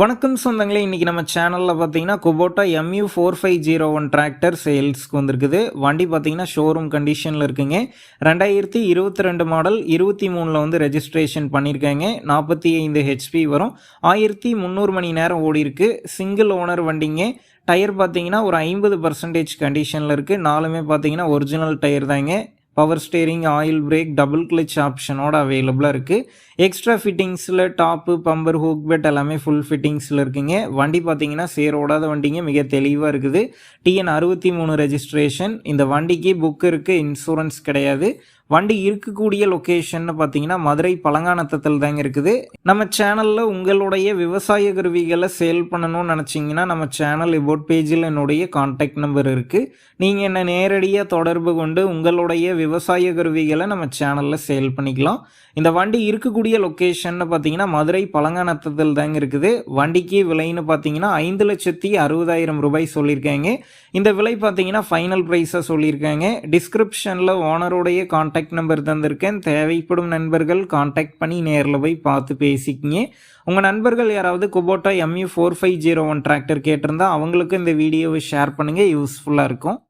வணக்கம் சொந்தங்களே இன்றைக்கி நம்ம சேனலில் பார்த்தீங்கன்னா Kubota MU four five zero one tractor சேல்ஸ்க்கு வந்திருக்குது. வண்டி பார்த்தீங்கன்னா ஷோரூம் கண்டிஷனில் இருக்குங்க. ரெண்டாயிரத்தி இருபத்தி ரெண்டு மாடல் இருபத்தி மூணில் வந்து ரெஜிஸ்ட்ரேஷன் பண்ணியிருக்காங்க. நாற்பத்தி ஐந்து ஹெச்பி வரும். ஆயிரத்தி முந்நூறு மணி நேரம் ஓடி இருக்கு. சிங்கிள் ஓனர் வண்டிங்க. டயர் பார்த்தீங்கன்னா ஒரு ஐம்பது பர்சன்டேஜ் கண்டிஷனில் இருக்குது நாலுமே பார்த்தீங்கன்னா ஒரிஜினல் டயர் தாங்க. Power steering oil brake double clutch ஆப்ஷனோட அவைலபிளாக இருக்குது எக்ஸ்ட்ரா ஃபிட்டிங்ஸில் டாப்பு பம்பர் ஹூக் பெட் எல்லாமே ஃபுல் ஃபிட்டிங்ஸில் இருக்குங்க. வண்டி பார்த்தீங்கன்னா சேரோடாத வண்டிங்க மிக தெளிவாக இருக்குது. டிஎன் அறுபத்தி மூணு ரெஜிஸ்ட்ரேஷன் இந்த வண்டிக்கு புக் இருக்குது இன்சூரன்ஸ் கிடையாது. வண்டி இருக்கக்கூடிய லொக்கேஷன்னு பார்த்தீங்கன்னா மதுரை பழங்கானத்தத்தில் தாங்க இருக்குது. நம்ம சேனலில் உங்களுடைய விவசாய கருவிகளை சேல் பண்ணணும்னு நினச்சிங்கன்னா நம்ம சேனல் இபோட் பேஜில் என்னுடைய கான்டாக்ட் நம்பர் இருக்குது நீங்கள் என்னை நேரடியாக தொடர்பு கொண்டு உங்களுடைய விவசாய கருவிகளை நம்ம சேனலில் சேல் பண்ணிக்கலாம். இந்த வண்டி இருக்கக்கூடிய லொக்கேஷன்னு பார்த்தீங்கன்னா மதுரை பழங்கானத்தத்தில் தாங்க இருக்குது. வண்டிக்கு விலைன்னு பார்த்தீங்கன்னா ஐந்து லட்சத்தி அறுபதாயிரம் ரூபாய் சொல்லியிருக்காங்க. இந்த விலை பார்த்தீங்கன்னா ஃபைனல் ப்ரைஸாக சொல்லியிருக்காங்க. டிஸ்கிரிப்ஷனில் ஓனருடைய கான்டாக்ட் நம்பர் தந்திருக்கேன். தேவைப்படும் நண்பர்கள் காண்டாக்ட் பண்ணி நேரில் போய் பார்த்து பேசிக்கிங்க. உங்கள் நண்பர்கள் யாராவது Kubota MU four five zero one tractor கேட்டிருந்தா அவங்களுக்கும் இந்த வீடியோவை ஷேர் பண்ணுங்கள் யூஸ்ஃபுல்லாக இருக்கும்.